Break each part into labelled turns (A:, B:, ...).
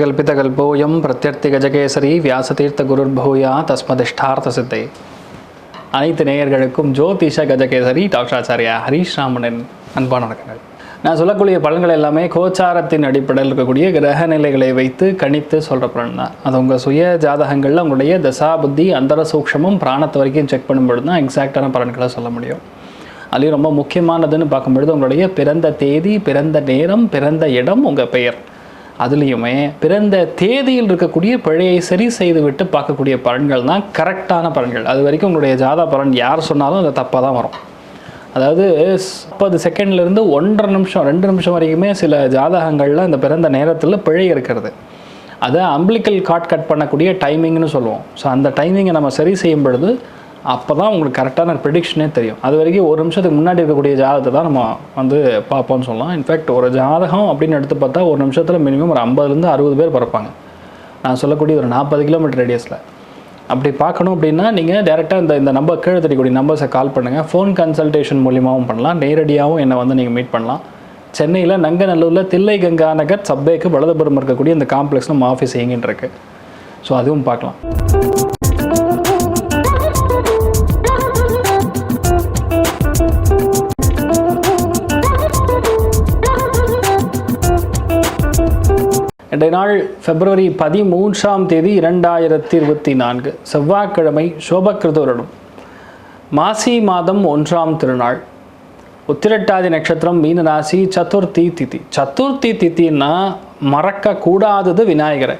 A: கல்பிதகல்போயம் பிரத்யர்த்தி கஜகேசரி வியாசதீர்த்த குருர்பூயா தஸ்மதிஷ்டார்த்த சித்தை அனைத்து நேயர்களுக்கும் ஜோதிஷ கஜகேசரி டாக்டராச்சாரியா ஹரீஷ் ராமனின் அன்பான வணக்கங்கள். நான் சொல்லக்கூடிய பலன்கள் எல்லாமே கோச்சாரத்தின் அடிப்படையில் இருக்கக்கூடிய கிரக நிலைகளை வைத்து கணித்து சொல்கிற பலன் தான். அது உங்கள் சுய ஜாதகங்களில் உங்களுடைய தசா புத்தி அந்தர சூக்ஷமும் பிராணத்து வரைக்கும் செக் பண்ணும்பொழுது தான் எக்ஸாக்டான பலன்களை சொல்ல முடியும். அதுலேயும் ரொம்ப முக்கியமானதுன்னு பார்க்கும்பொழுது உங்களுடைய பிறந்த தேதி பிறந்த நேரம் பிறந்த இடம் உங்கள் பெயர். அதுலேயுமே பிறந்த தேதியில் இருக்கக்கூடிய பிழையை சரி செய்து விட்டு பார்க்கக்கூடிய பலன்கள் தான் கரெக்டான பலன்கள். அது வரைக்கும் உங்களுடைய ஜாதா பலன் யார் சொன்னாலும் அது தப்பாக தான் வரும். அதாவது முப்பது செகண்ட்லேருந்து ஒன்றரை நிமிஷம் ரெண்டு நிமிஷம் வரைக்குமே சில ஜாதகங்களில் இந்த பிறந்த நேரத்தில் பிழை இருக்கிறது. அதை அம்பிளிக்கல் காட் கட் பண்ணக்கூடிய டைமிங்னு சொல்லுவோம். ஸோ அந்த டைமிங்கை நம்ம சரி செய்யும் பொழுது அப்போ தான் உங்களுக்கு கரெக்டான ப்ரிடிக்ஷனே தெரியும். அது வரைக்கும் ஒரு நிமிஷத்துக்கு முன்னாடி இருக்கக்கூடிய ஜாதகத்தை தான் நம்ம வந்து பார்ப்போம்னு சொல்லலாம். இன்ஃபேக்ட் ஒரு ஜாதகம் அப்படின்னு எடுத்து பார்த்தா ஒரு நிமிஷத்தில் மினிமம் ஒரு ஐம்பதுலேருந்து அறுபது பேர் பிறப்பாங்க. நான் சொல்லக்கூடிய ஒரு நாற்பது கிலோமீட்டர் ரேடியஸில் அப்படி பார்க்கணும் அப்படின்னா நீங்கள் டேரெக்டாக இந்த இந்த நம்பர் கீழே தெரியக்கூடிய நம்பர்ஸை கால் பண்ணுங்கள் ஃபோன் கன்சல்டேஷன் மூலியமாகவும் பண்ணலாம். நேரடியாகவும் என்னை வந்து நீங்கள் மீட் பண்ணலாம். சென்னையில் நங்கநல்லூரில் தில்லை கங்கா நகர் சப்பேக்கு வலதுபுறம் இருக்கக்கூடிய இந்த காம்ப்ளெக்ஸ் நம்ம ஆஃபீஸ் இயங்கிட்டு இருக்குது ஸோ அதுவும் பார்க்கலாம். இன்றைய நாள் பிப்ரவரி பதிமூன்றாம் தேதி இரண்டாயிரத்தி இருபத்தி நான்கு செவ்வாய்க்கிழமை சோபகிருதவரிடம் மாசி மாதம் ஒன்றாம் திருநாள். உத்திரட்டாதி நட்சத்திரம் மீன ராசி சதுர்த்தி திதி. சதுர்த்தி தித்தின்னா மறக்கக்கூடாதது விநாயகரை.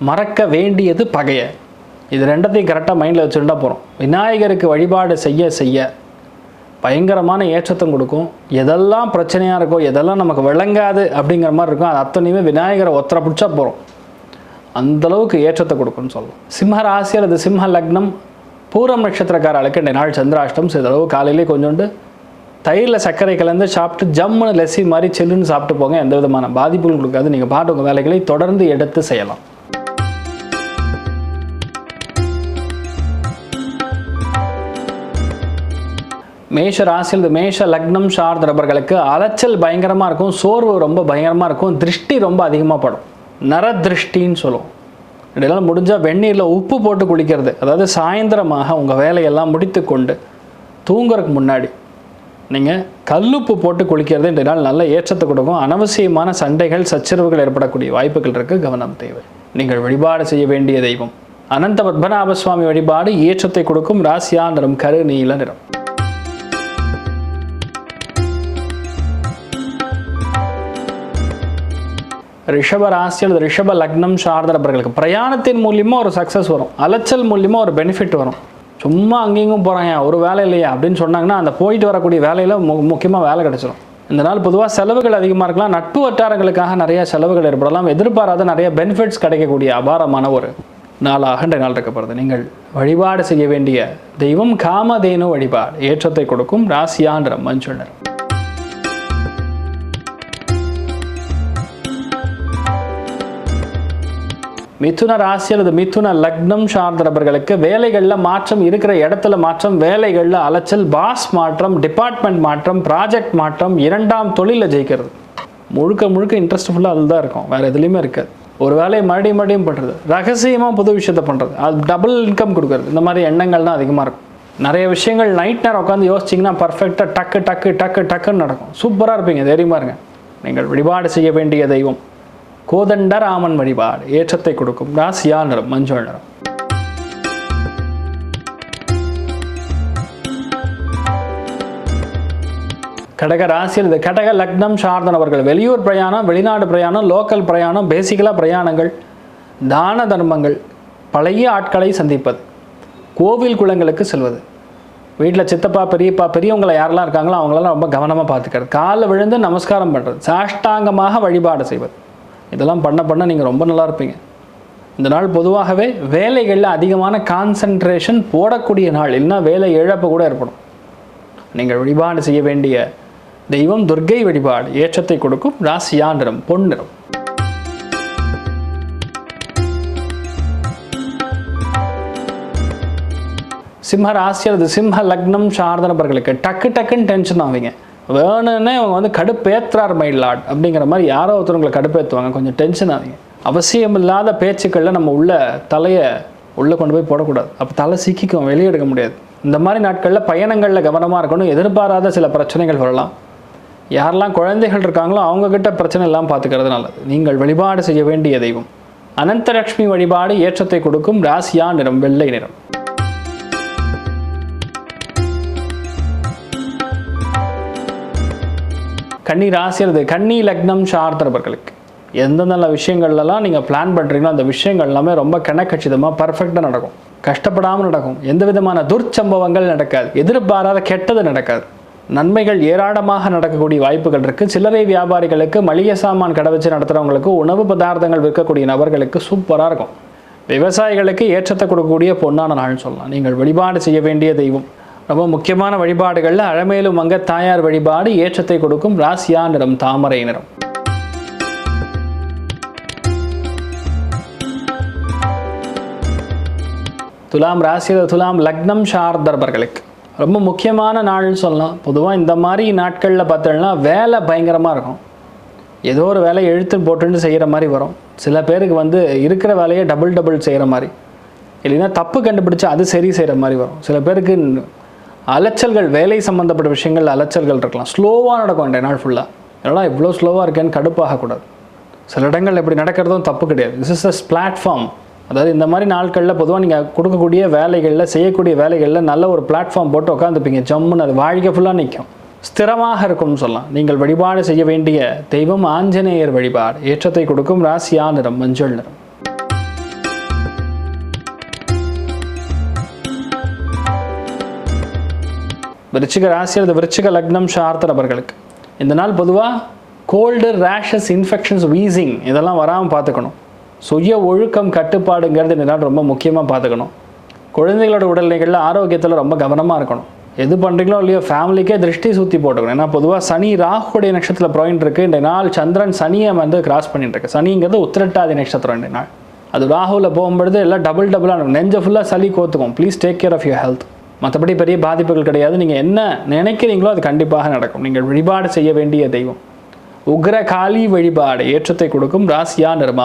A: மறக்க வேண்டியது பகைய. இது ரெண்டத்தையும் கரெக்டாக மைண்டில் வச்சுருந்தா போகிறோம் விநாயகருக்கு வழிபாடு செய்ய செய்ய பயங்கரமான ஏற்றத்தை கொடுக்கும். எதெல்லாம் பிரச்சனையாக இருக்கோ எதெல்லாம் நமக்கு விளங்காது அப்படிங்கிற மாதிரி இருக்கும் அது அத்தனையுமே விநாயகரை ஒத்தரை பிடிச்சா போகிறோம் அந்தளவுக்கு ஏற்றத்தை கொடுக்கும்னு சொல்லலாம் சிம்ம ராசி அல்லது சிம்ம லக்னம் பூரம் நட்சத்திரக்காரர்களுக்கு இந்த நாள் சந்திராஷ்டம். சிறிதளவு காலையிலே கொஞ்சோண்டு தயிரில் சர்க்கரை கலந்து சாப்பிட்டு ஜம்முன்னு லெஸ்ஸி மாதிரி செல்லுன்னு சாப்பிட்டு போங்க. எந்த விதமான பாதிப்புகளும் கொடுக்காது. நீங்கள் பாட்டு உங்கள் வேலைகளை தொடர்ந்து எடுத்து செய்யலாம். மேஷ ராசியில் இந்த மேஷ லக்னம் சார்ந்த நபர்களுக்கு அலைச்சல் பயங்கரமாக இருக்கும் சோர்வு ரொம்ப பயங்கரமாக இருக்கும் திருஷ்டி ரொம்ப அதிகமாக படும். நரதிருஷ்டின்னு சொல்லுவோம். இதெல்லாம் முடிஞ்சால் வெந்நீரில் உப்பு போட்டு குளிக்கிறது. அதாவது சாயந்தரமாக உங்கள் வேலையெல்லாம் முடித்து கொண்டு தூங்குறதுக்கு முன்னாடி நீங்கள் கல்லுப்பு போட்டு குளிக்கிறது இன்றைய நாள் நல்ல ஏற்றத்தை கொடுக்கும். அனவசியமான சண்டைகள் சச்சரவுகள் ஏற்படக்கூடிய வாய்ப்புகள் இருக்குது கவனம் தேவை. நீங்கள் வழிபாடு செய்ய வேண்டிய தெய்வம். அனந்த பத்மநாப சுவாமி வழிபாடு ஏற்றத்தை கொடுக்கும். ராசியா நிறம் கரு நீல நிறம். ரிஷப ராசி அல்லது ரிஷப லக்னம் சார்ந்த நபர்களுக்கு பிரயாணத்தின் மூலியமாக ஒரு சக்ஸஸ் வரும். அலைச்சல் மூலியமாக ஒரு பெனிஃபிட் வரும். சும்மா அங்கேயும் போகிறாங்க ஒரு வேலை இல்லையா அப்படின்னு சொன்னாங்கன்னா அந்த போயிட்டு வரக்கூடிய வேலையில் மு முக்கியமாக வேலை கிடச்சிரும். இந்த நாள் பொதுவாக செலவுகள் அதிகமாக இருக்கலாம். நட்பு வட்டாரங்களுக்காக நிறைய செலவுகள் ஏற்படலாம். எதிர்பாராத நிறைய பெனிஃபிட்ஸ் கிடைக்கக்கூடிய அபாரமான ஒரு நாளாக இன்றைய நாள் இருக்கப்படுது. நீங்கள் வழிபாடு செய்ய வேண்டிய தெய்வம் காமதேனு வழிபாடு ஏற்றத்தை கொடுக்கும் ராசியான்ற மஞ்சள் மிதுன ராசி அல்லது மிதுன லக்னம் சார்ந்தவர்களுக்கு வேலைகளில் மாற்றம் இருக்கிற இடத்துல மாற்றம் வேலைகளில் அலைச்சல் பாஸ் மாற்றம் டிபார்ட்மெண்ட் மாற்றம் ப்ராஜெக்ட் மாற்றம் இரண்டாம் தொழிலில் ஜெயிக்கிறது. முழுக்க முழுக்க இன்ட்ரெஸ்ட் ஃபுல்லாக அதில் தான் இருக்கும். வேறு எதுலேயுமே இருக்காது. ஒரு வேலையை மறுபடியும் மறுபடியும் பண்ணுறது ரகசியமாக புது விஷயத்த பண்ணுறது அது டபுள் இன்கம் கொடுக்குறது. இந்த மாதிரி எண்ணங்கள் தான் அதிகமாக இருக்கும். நிறைய விஷயங்கள் நைட் நேரம் உட்காந்து யோசிச்சிங்கன்னா பர்ஃபெக்டாக டக்கு டக்கு டக்கு டக்குன்னு நடக்கும். சூப்பராக இருப்பீங்க. தைரியமாக இருங்க. நீங்கள் வழிபாடு செய்ய வேண்டிய தெய்வம். கோதண்டராமன் வழிபாடு. ஏற்றத்தை கொடுக்கும். ராசியா நிறம் மஞ்சள் நிறம். கடக ராசியில் இந்த கடக லக்னம் சார்ந்தனவர்கள் வெளியூர் பிரயாணம் வெளிநாடு பிரயாணம் லோக்கல் பிரயாணம் பேசிக்கலாக பிரயாணங்கள் தான தர்மங்கள் பழைய ஆட்களை சந்திப்பது கோவில் குளங்களுக்கு செல்வது. வீட்டில் சித்தப்பா பெரியப்பா பெரியவங்களை யாரெல்லாம் இருக்காங்களோ அவங்களெல்லாம் ரொம்ப கவனமாக பார்த்துக்கிறது. காலில் விழுந்து நமஸ்காரம் பண்ணுறது சாஷ்டாங்கமாக வழிபாடு செய்வது. இதெல்லாம் பண்ண பண்ண நீங்கள் ரொம்ப நல்லா இருப்பீங்க. இந்த நாள் பொதுவாகவே வேலைகளில் அதிகமான கான்சன்ட்ரேஷன் போடக்கூடிய நாள். இல்லைன்னா வேலை இழப்பு கூட ஏற்படும். நீங்கள் வழிபாடு செய்ய வேண்டிய தெய்வம் துர்க்கை வழிபாடு ஏற்றத்தை கொடுக்கும். ராசியா நிறம் பொன் நிறம். சிம்ம ராசி அல்லது சிம்ம லக்னம் சார்ந்த நபர்களுக்கு டக்கு டக்குன்னு டென்ஷன் ஆவீங்க. வேணும்னே அவங்க வந்து கடுப்பேற்றுறார் மை லாட் அப்படிங்கிற மாதிரி யாரோ ஒருத்தவங்களை கடுப்பேற்றுவாங்க கொஞ்சம் டென்ஷன் ஆவீங்க. அவசியமில்லாத பேச்சுக்களில் நம்ம உள்ள தலையை உள்ளே கொண்டு போய் போடக்கூடாது. அப்போ தலை சிக்கிக்கும் வெளியே எடுக்க முடியாது. இந்த மாதிரி நாட்களில் பயணங்களில் கவனமாக இருக்கணும். எதிர்பாராத சில பிரச்சனைகள் வரலாம். யாரெல்லாம் குழந்தைகள் இருக்காங்களோ அவங்கக்கிட்ட பிரச்சனை எல்லாம் பார்த்துக்கிறது நல்லது நீங்கள் வழிபாடு செய்ய வேண்டிய தெய்வம். அனந்தலக்ஷ்மி வழிபாடு ஏற்றத்தை கொடுக்கும். ராசியா நிறம் வெள்ளை நிறம். கன்னி ராசி கன்னி லக்னம் சார்ந்தவர்களுக்கு எந்த நல்ல விஷயங்கள்லாம் நீங்கள் பிளான் பண்ணுறீங்களோ அந்த விஷயங்கள் எல்லாமே ரொம்ப கணக்கச்சிதமாக பர்ஃபெக்டாக நடக்கும். கஷ்டப்படாமல் நடக்கும். எந்த விதமான துர்ச்சம்பவங்கள் நடக்காது. எதிர்பாராத கெட்டது நடக்காது. நன்மைகள் ஏராளமாக நடக்கக்கூடிய வாய்ப்புகள் இருக்குது சில்லறை வியாபாரிகளுக்கு மளிகை சாமான் கடை வச்சு நடத்துகிறவங்களுக்கு உணவு பதார்த்தங்கள் விற்கக்கூடிய நபர்களுக்கு சூப்பராக இருக்கும். விவசாயிகளுக்கு ஏற்றத்தை கொடுக்கக்கூடிய பொன்னான நாள்னு சொல்லலாம். நீங்கள் வழிபாடு செய்ய வேண்டிய தெய்வம். ரொம்ப முக்கியமான வழிபாடுகளில் அழமேலும் அங்க தாயார் வழிபாடு ஏற்றத்தை கொடுக்கும் ராசியா நிறம் தாமரை நிறம். துலாம் ராசியில் துலாம் லக்னம் சார்ந்தவர்களுக்கு ரொம்ப முக்கியமான நாள்னு சொல்லலாம். பொதுவாக இந்த மாதிரி நாட்களில் பார்த்தோம்னா வேலை பயங்கரமாக இருக்கும். ஏதோ ஒரு வேலையை எழுத்து போட்டுன்னு செய்கிற மாதிரி வரும். சில பேருக்கு வந்து இருக்கிற வேலையை டபுள் டபுள் செய்கிற மாதிரி. இல்லைன்னா தப்பு கண்டுபிடிச்சா அது சரி செய்கிற மாதிரி வரும். சில பேருக்கு அலைச்சல்கள் வேலை சம்மந்தப்பட்ட விஷயங்கள் அலைச்சல்கள் இருக்கலாம். ஸ்லோவாக நடக்கும் ரெண்டு நாள் ஃபுல்லாக என்னடா இவ்வளோ ஸ்லோவாக இருக்கேன்னு கடுப்பாகக்கூடாது சில இடங்கள் எப்படி நடக்கிறதும் தப்பு கிடையாது. திஸ் இஸ் அஸ் பிளாட்ஃபார்ம் அதாவது இந்த மாதிரி நாட்களில் பொதுவாக நீங்கள் கொடுக்கக்கூடிய வேலைகளில் செய்யக்கூடிய வேலைகளில் நல்ல ஒரு பிளாட்ஃபார்ம் போட்டு உட்காந்துப்பீங்க ஜம்முன்னு அது வாழ்க்கை ஃபுல்லாக நிற்கும் ஸ்திரமாக இருக்கும்னு சொல்லலாம். நீங்கள் வழிபாடு செய்ய வேண்டிய தெய்வம் ஆஞ்சநேயர் வழிபாடு. ஏற்றத்தை கொடுக்கும் ராசியா நிறம் மஞ்சள் நிறம். விருச்சிக ராசி அல்லது விருச்சிக லக்னம் சார்த்த நபர்களுக்கு. இந்த நாள் பொதுவாக கோல்டு ரேஷஸ் இன்ஃபெக்ஷன்ஸ் வீசிங் இதெல்லாம் வராமல் பார்த்துக்கணும். சுய ஒழுக்கம் கட்டுப்பாடுங்கிறது இந்த நாள் ரொம்ப முக்கியமாக பார்த்துக்கணும். குழந்தைகளோட உடல்நிலைகளில் ஆரோக்கியத்தில் ரொம்ப கவனமாக இருக்கணும். எது பண்ணுறீங்களோ இல்லையோ ஃபேமிலிக்கே திருஷ்டி சுற்றி போட்டுக்கணும். ஏன்னா பொதுவாக சனி ராகுடைய நட்சத்திரத்தில் ப்ராயிண்ட் இருக்குது இந்த நாள் சந்திரன் சனியை வந்து கிராஸ் பண்ணிட்டு இருக்கு. சனிங்கிறது உத்திரட்டாதி நட்சத்திரம் இந்த நாள். அது ராகுவில் போகும்பொழுது எல்லாம் டபுள் டபுளாக இருக்கும் நெஞ்ச ஃபுல்லாக சளி கோத்துக்கும். Please take care of your health மற்றபடி பெரிய பாதிப்புகள் கிடையாது. நீங்கள் என்ன நினைக்கிறீங்களோ அது கண்டிப்பாக நடக்கும். நீங்கள் வழிபாடு செய்ய வேண்டிய தெய்வம். உக்ர காளி வழிபாடு ஏற்றத்தை கொடுக்கும் ராசியா நிறம்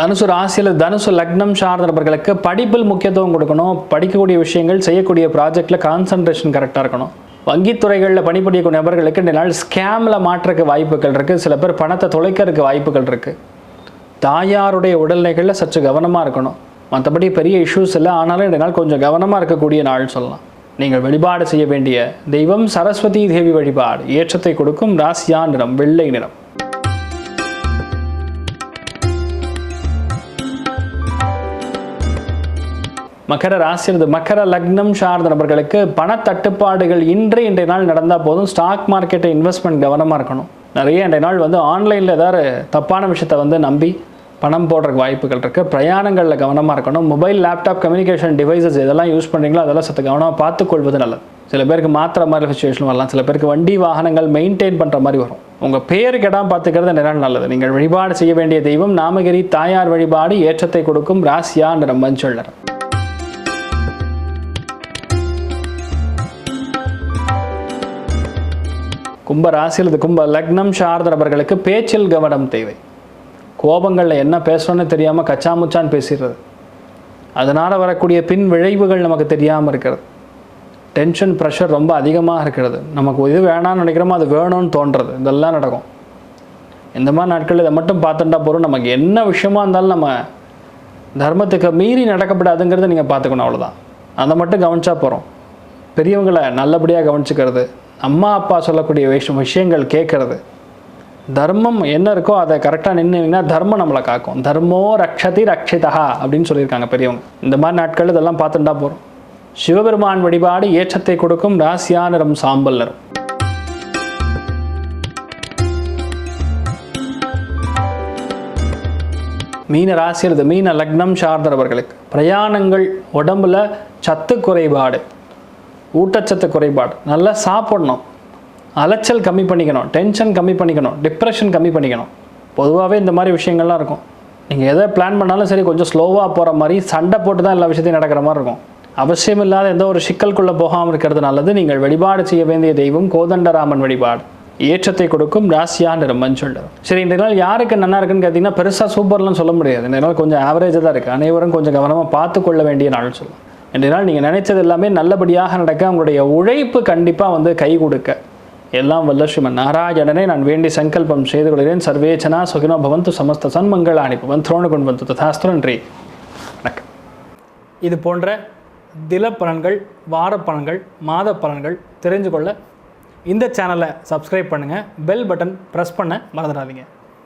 A: தனுசு ராசியில் தனுசு லக்னம் சார்ந்த நபர்களுக்கு படிப்பில் முக்கியத்துவம் கொடுக்கணும். படிக்கக்கூடிய விஷயங்கள் செய்யக்கூடிய ப்ராஜெக்டில் கான்சன்ட்ரேஷன் கரெக்டாக இருக்கணும். வங்கித்துறைகளில் பணிபுரியக்கூடிய நபர்களுக்கு இந்த நாள் ஸ்கேமில் மாற்றுறதுக்கு வாய்ப்புகள் இருக்குது சில பேர் பணத்தை தொலைக்கிறதுக்கு வாய்ப்புகள் இருக்குது தாயாருடைய உடல்நிலைகளில் சற்று கவனமாக இருக்கணும். மற்றபடி பெரிய இஷ்யூஸ் இல்லை ஆனாலும் இந்த நாள் கொஞ்சம் கவனமாக இருக்கக்கூடிய நாள் சொல்லலாம். நீங்கள் வழிபாடு செய்ய வேண்டிய தெய்வம் சரஸ்வதி தேவி வழிபாடு. ஏற்றத்தை கொடுக்கும் ராசியா நிறம் வெள்ளை நிறம். மகர ராசி அல்லது மகர லக்னம் சார்ந்த நபர்களுக்கு பணத்தட்டுப்பாடுகள் இன்றே இன்றைய நாள் நடந்தால் போதும். ஸ்டாக் மார்க்கெட்டை இன்வெஸ்ட்மெண்ட் கவனமாக இருக்கணும். நிறைய இன்றைய நாள் வந்து ஆன்லைனில் ஏதாவது தப்பான விஷயத்தை வந்து நம்பி பணம் போடுறதுக்கு வாய்ப்புகள் இருக்குது பிரயாணங்களில் கவனமாக இருக்கணும். மொபைல் லேப்டாப் கம்யூனிகேஷன் டிவைசஸ் இதெல்லாம் யூஸ் பண்ணுறீங்களோ அதெல்லாம் சற்று கவனமாக பார்த்துக்கொள்வது நல்லது. சில பேருக்கு மாத்திர மாதிரி சுச்சுவேஷன் வரலாம். சில பேருக்கு வண்டி வாகனங்கள் மெயின்டைன் பண்ணுற மாதிரி வரும். உங்கள் பேருக்கு இடம் பார்த்துக்கிறது நிறம் நல்லது. நீங்கள் வழிபாடு செய்ய வேண்டிய தெய்வம் நாமகிரி தாயார் வழிபாடு ஏற்றத்தை கொடுக்கும் ராசியா நிறம் மஞ்சள் நிறம் கும்ப ராசியில் கும்ப லக்னம் சார்ந்த நபர்களுக்கு பேச்சில் கவனம் தேவை. கோபங்களில் என்ன பேசணும்னு தெரியாமல் கச்சாமுச்சான்னு பேசிடுறது. அதனால் வரக்கூடிய பின் விளைவுகள் நமக்கு தெரியாமல் இருக்கிறது. டென்ஷன் ப்ரெஷர் ரொம்ப அதிகமாக இருக்கிறது. நமக்கு இது வேணாம்னு நினைக்கிறோமோ அது வேணும்னு தோன்றது. இதெல்லாம் நடக்கும். இந்த மாதிரி நாட்கள் இதை மட்டும் பார்த்துட்டா போகிறோம் நமக்கு என்ன விஷயமா இருந்தாலும் நம்ம தர்மத்துக்கு மீறி நடக்கப்படாதுங்கிறத நீங்கள் பார்த்துக்கணும் அவ்வளோதான் அதை மட்டும் கவனிச்சா போகிறோம் பெரியவங்களை நல்லபடியாக கவனிச்சுக்கிறது அம்மா அப்பா சொல்லக்கூடிய விஷயம் விஷயங்கள் கேட்கறது தர்மம் என்ன இருக்கோ அதை கரெக்டாக நின்றுவீங்கன்னா தர்மம் நம்மளை காக்கும். தர்மோ ரக்ஷதி ரக்ஷிதா அப்படின்னு சொல்லியிருக்காங்க பெரியவங்க. இந்த மாதிரி நாட்கள் இதெல்லாம் பார்த்துட்டா போகிறோம் சிவபெருமான் வழிபாடு ஏற்றத்தை கொடுக்கும் ராசியா நிறம் சாம்பல் நிறம் மீன ராசி அல்லது மீன லக்னம் சார்ந்தவர்களுக்கு. பிரயாணங்கள் உடம்புல சத்து குறைபாடு ஊட்டச்சத்து குறைபாடு. நல்லா சாப்பிடணும். அலைச்சல் கம்மி பண்ணிக்கணும் டென்ஷன் கம்மி பண்ணிக்கணும் டிப்ரெஷன் கம்மி பண்ணிக்கணும். பொதுவாகவே இந்த மாதிரி விஷயங்கள்லாம் இருக்கும். நீங்கள் எதை பிளான் பண்ணாலும் சரி கொஞ்சம் ஸ்லோவாக போகிற மாதிரி சண்டை போட்டு தான் எல்லா விஷயத்தையும் நடக்கிற மாதிரி இருக்கும். அவசியமில்லாத எந்த ஒரு சிக்கலுக்குள்ளே போகாமல் இருக்கிறது நல்லது. நீங்கள் வழிபாடு செய்ய வேண்டிய தெய்வம் கோதண்டராமன் வழிபாடு. ஏற்றத்தை கொடுக்கும் ராசியா நிறம் மஞ்சள் சரி இந்த நாள் யாருக்கு நல்லா இருக்குன்னு கேட்டிங்கன்னா பெருசாக சூப்பர்லாம் சொல்ல முடியாது. இந்த நாள் கொஞ்சம் ஆவரேஜாக தான் இருக்குது அனைவரும் கொஞ்சம் கவனமாக பார்த்து கொள்ள வேண்டிய நாள் சொல்லலாம் இந்த நாள் நீங்கள் நினைச்சது எல்லாமே நல்லபடியாக நடக்க உங்களுடைய உழைப்பு கண்டிப்பாக வந்து கை கொடுக்க. எல்லாம் வல்ல ஸ்ரீமன் நாராயணனை நான் வேண்டி சங்கல்பம் செய்து கொள்கிறேன் சர்வேச்சனா சுகினோ பவந்து சமஸ்த சன்மங்களாணி பவன் துரோணகுண் வந்து ததாஸ்து நன்றி. வணக்கம். இது போன்ற தில பலன்கள் வார பலன்கள் மாத பலன்கள் தெரிஞ்சு கொள்ள இந்த சேனலை சப்ஸ்கிரைப் பண்ணுங்கள் பெல் பட்டன் ப்ரெஸ் பண்ண மறந்துடாதீங்க.